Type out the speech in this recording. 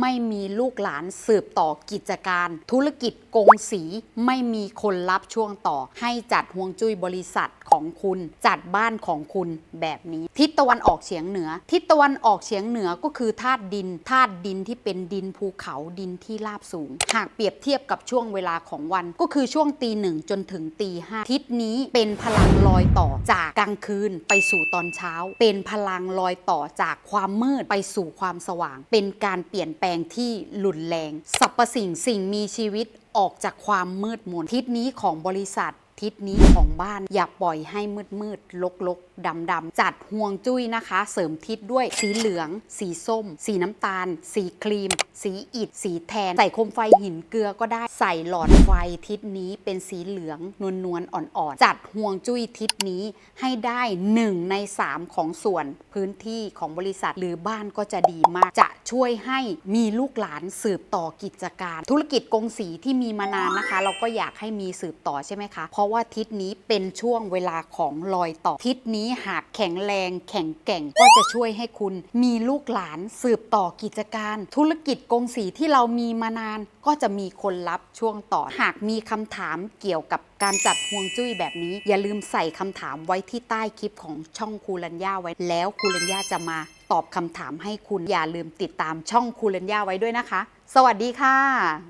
ไม่มีลูกหลานสืบต่อกิจการ ธุรกิจกงสี ไม่มีคนรับช่วงต่อ ให้จัดห่วงจุ้ยบริษัทของคุณ จัดบ้านของคุณแบบนี้ ทิศตะวันออกเฉียงเหนือ ทิศตะวันออกเฉียงเหนือก็คือธาตุดินธาตุดินที่เป็นดินภูเขาดินที่ราบสูง หากเปรียบเทียบกับช่วงเวลาของวัน ก็คือช่วงตีหนึ่งจนถึงตีห้าทิศนี้เป็นพลังลอยต่อจากกลางคืนไปสู่ตอนเช้า เป็นพลังลอยต่อจากความมืดไปสู่ความสว่าง เป็นการเปลี่ยนแปลงที่รุนแรงสรรพสิ่งสิ่งมีชีวิตออกจากความมืดมนทิศนี้ของบริษัท ทิศนี้ของบ้าน อย่าปล่อยให้มืดมืดลกลกดำดำจัดห่วงจุ้ยนะคะ เสริมทิศด้วยสีเหลือง สีส้ม สีน้ำตาล สีครีม สีอิฐ สีแทน ใส่โคมไฟหินเกลือก็ได้ใส่หลอดไฟทิศนี้เป็นสีเหลืองนวลนวลๆอ่อนๆ จัดห่วงจุ้ยทิศนี้ให้ได้ 1 ใน 3 ของส่วนพื้นที่ของบริษัทหรือบ้านก็จะดีมาก จะช่วยให้มีลูกหลานสืบต่อกิจการ ธุรกิจกงสีที่มีมานานนะคะ เราก็อยากให้มีสืบต่อใช่ไหมคะเพราะว่าทิศนี้เป็นช่วงเวลาของรอยต่อ ทิศนี้หากแข็งแรง แข็งแกร่งก็จะช่วยให้คุณ มีลูกหลานสืบต่อกิจการ ธุรกิจกงสีที่เรามีมานาน ก็จะมีคนรับช่วงต่อ หากมีคำถามเกี่ยวกับการจัดห่วงจุ้ยแบบนี้ อย่าลืมใส่คำถามไว้ที่ใต้คลิปของช่องคูรัญญาไว้ แล้วคูรัญญาจะมาตอบคำถามให้คุณอย่าลืมติดตามช่องคูรัญญาไว้ด้วยนะคะ สวัสดีค่ะ